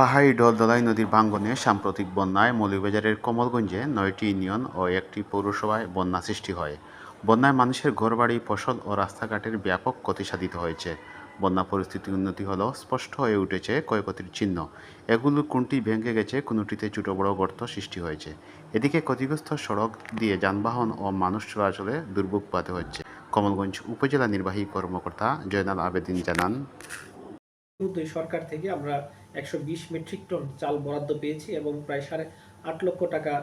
পাহাড়ি ডলদলাই নদীর ভাঙ্গনে সাম্প্রতিক বন্যায় মৌলভীবাজারের কমলগঞ্জে নয়টি ইউনিয়ন ও একটি পৌরসভায় বন্যা সৃষ্টি হয়। বন্যায় মানুষের ঘরবাড়ি, ফসল ও রাস্তাঘাটের ব্যাপক ক্ষতি সাধিত হয়েছে। বন্যা পরিস্থিতির উন্নতি হলেও স্পষ্ট হয়ে উঠেছে ক্ষয়ক্ষতির চিহ্ন। এগুলো কোনটি ভেঙে গেছে, কোনোটিতে ছোটো বড় গর্ত সৃষ্টি হয়েছে। এদিকে ক্ষতিগ্রস্ত সড়ক দিয়ে যানবাহন ও মানুষ চলাচলে দুর্ভোগ পাতে হচ্ছে। কমলগঞ্জ উপজেলা নির্বাহী কর্মকর্তা জয়নাল আবেদিন জানান সরকার থেকে আমরা একশো বিশ মেট্রিক টন চাল বরাদ্দ পেয়েছি এবং প্রায় সাড়ে আট লক্ষ টাকা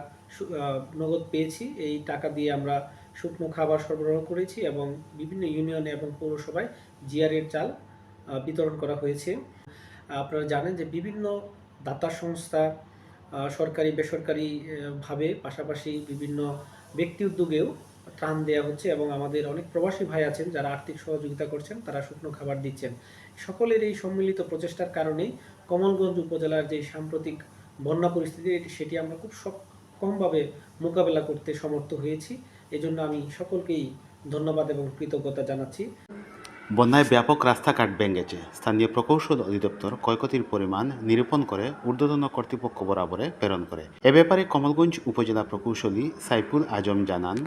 নগদ পেয়েছি। এই টাকা দিয়ে আমরা শুকনো খাবার সরবরাহ করেছি এবং বিভিন্ন ইউনিয়নে এবং পৌরসভায় জিআরের চাল বিতরণ করা হয়েছে। আপনারা জানেন যে বিভিন্ন দাতা সংস্থা সরকারি বেসরকারি আহ, ভাবে পাশাপাশি বিভিন্ন ব্যক্তি উদ্যোগেও ত্রাণ দেওয়া হচ্ছে এবং আমাদের অনেক প্রবাসী ভাই আছেন যারা আর্থিক সহযোগিতা করছেন, তারা শুকনো খাবার দিচ্ছেন। সকলের এই সম্মিলিত প্রচেষ্টার কারণেই কমলগঞ্জ উপজেলার যে সাম্প্রতিক বন্যা পরিস্থিতি, সেটি আমরা খুব কমভাবে মোকাবেলা করতে সমর্থ হয়েছি। এজন্য আমি সকলকেই ধন্যবাদ এবং কৃতজ্ঞতা জানাচ্ছি। বন্যায় ব্যাপক রাস্তাঘাট ভেঙেছে। স্থানীয় প্রকৌশল অধিদপ্তর ক্ষয়ক্ষতির পরিমাণ নিরূপণ করে ঊর্ধ্বতন কর্তৃপক্ষ বরাবরে প্রেরণ করে। এ ব্যাপারে কমলগঞ্জ উপজেলা প্রকৌশলী সাইফুল আজম জানান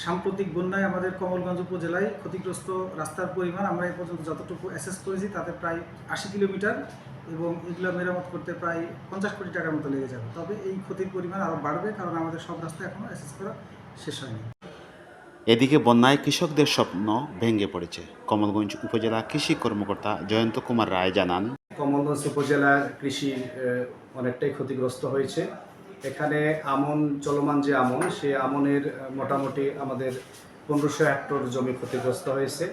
সাম্প্রতিক বন্যায় আমাদের কমলগঞ্জ উপজেলায় ক্ষতিগ্রস্ত রাস্তার পরিমাণ আমরা এ পর্যন্ত যতটুকু অ্যাসেস করেছি তাতে প্রায় আশি কিলোমিটার এবং এগুলো মেরামত করতে প্রায় পঞ্চাশ কোটি টাকার মতো লেগে যাবে। তবে এই ক্ষতির পরিমাণ আরও বাড়বে কারণ আমাদের সব রাস্তা এখনও অ্যাসেস করা শেষ হয়নি। এদিকে বন্যায় কৃষকদের স্বপ্ন ভেঙে পড়েছে। কমলগঞ্জ উপজেলা কৃষি কর্মকর্তা জয়ন্ত কুমার রায় জানান কমলগঞ্জ উপজেলার কৃষি অনেকটাই ক্ষতিগ্রস্ত হয়েছে। এখানে আমন চলমান যে আমন সে আমনের মোটামুটি আমাদের পনেরোশো হেক্টর জমি ক্ষতিগ্রস্ত হয়েছে।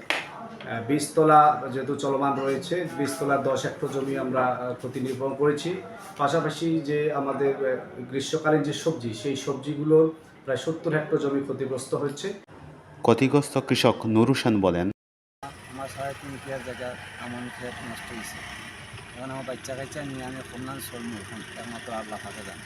বীজতলা যেহেতু চলমান রয়েছে বীজতলা দশ হেক্টর জমি আমরা ক্ষতি নির্ভর করেছি। পাশাপাশি যে আমাদের গ্রীষ্মকালীন যে সবজি সেই সবজিগুলোর প্রায় সত্তর হেক্টর জমি ক্ষতিগ্রস্ত হয়েছে। ক্ষতিগ্রস্ত কৃষক নুর হোসেন বলেন আমার সাড়ে তিন কেয়ার জায়গা আমন খেয়ে নষ্ট হয়েছে। এখন আমার বাচ্চা কাচ্চা নিয়ে আমি কমলান চলবো এখন একমাত্র আল্লাহ থাকে জানে